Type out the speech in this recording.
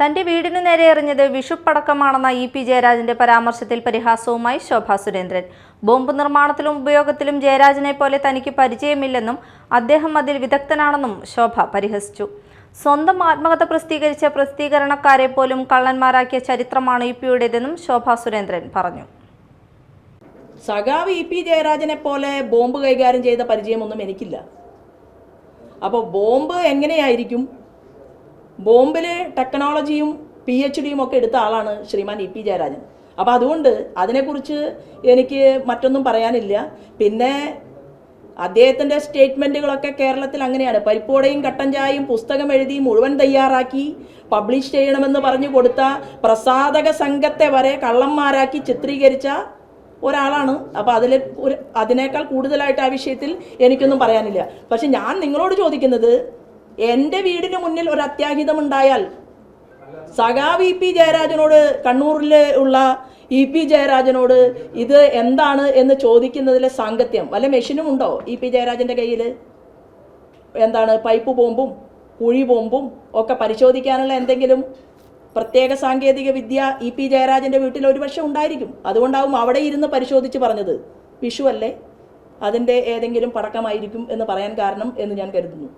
തന്റെ വീടിനു നേരെ എറിഞ്ഞത് വിഷുപ്പടക്കമാണെന്ന ഇ പി ജയരാജന്റെ പരാമർശത്തിൽ പരിഹാസവുമായി ശോഭാ സുരേന്ദ്രൻ. ബോംബ് നിർമ്മാണത്തിലും ഉപയോഗത്തിലും ജയരാജനെ പോലെ തനിക്ക് പരിചയമില്ലെന്നും അദ്ദേഹം അതിൽ വിദഗ്ധനാണെന്നും ശോഭ പരിഹസിച്ചു. സ്വന്തം ആത്മകഥ പ്രസിദ്ധീകരിച്ച പ്രസിദ്ധീകരണക്കാരെ പോലും കള്ളന്മാരാക്കിയ ചരിത്രമാണ് ഇ പിയുടേതെന്നും ശോഭാ സുരേന്ദ്രൻ പറഞ്ഞു. സഖാവ് ഇ പി ജയരാജനെ പോലെ ബോംബ് കൈകാര്യം ചെയ്ത പരിചയമൊന്നും എനിക്കില്ല. അപ്പോൾ ബോംബ് എങ്ങനെയായിരിക്കും? ബോംബിൽ ടെക്നോളജിയും പി എച്ച് ഡിയും ഒക്കെ എടുത്ത ആളാണ് ശ്രീമാൻ ഇ പി ജയരാജൻ. അപ്പോൾ അതുകൊണ്ട് അതിനെക്കുറിച്ച് എനിക്ക് മറ്റൊന്നും പറയാനില്ല. പിന്നെ അദ്ദേഹത്തിന്റെ സ്റ്റേറ്റ്മെന്റുകളൊക്കെ കേരളത്തിൽ അങ്ങനെയാണ്. പരിപ്പോടയും കട്ടൻ ചായയും പുസ്തകം എഴുതി മുഴുവൻ തയ്യാറാക്കി പബ്ലിഷ് ചെയ്യണമെന്ന് പറഞ്ഞു കൊടുത്ത പ്രസാധക സംഘത്തെ വരെ കള്ളന്മാരാക്കി ചിത്രീകരിച്ച ഒരാളാണ്. അപ്പോൾ അതിൽ ഒരു അതിനേക്കാൾ കൂടുതലായിട്ട് ആ വിഷയത്തിൽ എനിക്കൊന്നും പറയാനില്ല. പക്ഷെ ഞാൻ നിങ്ങളോട് ചോദിക്കുന്നത് എന്റെ വീടിന് മുന്നിൽ ഒരു അത്യാഹിതം ഉണ്ടായാൽ സഖാവ് ഇ പി ജയരാജനോട് കണ്ണൂരിൽ ഉള്ള ഇ പി ജയരാജനോട് ഇത് എന്താണ് എന്ന് ചോദിക്കുന്നതിലെ സാങ്കത്യം. വല്ല മെഷീനും ഉണ്ടോ ഇ പി ജയരാജന്റെ കയ്യിൽ എന്താണ് പൈപ്പ് ബോംബും കുഴി ബോംബും ഒക്കെ പരിശോധിക്കാനുള്ള എന്തെങ്കിലും പ്രത്യേക സാങ്കേതിക വിദ്യ ഇ പി ജയരാജന്റെ വീട്ടിൽ ഒരുപക്ഷെ ഉണ്ടായിരിക്കും. അതുകൊണ്ടാവും അവിടെ ഇരുന്ന് പരിശോധിച്ച് പറഞ്ഞത്. വിഷു അല്ലേ? അതിന്റെ ഏതെങ്കിലും പടക്കമായിരിക്കും എന്ന് പറയാൻ കാരണം എന്ന് ഞാൻ കരുതുന്നു.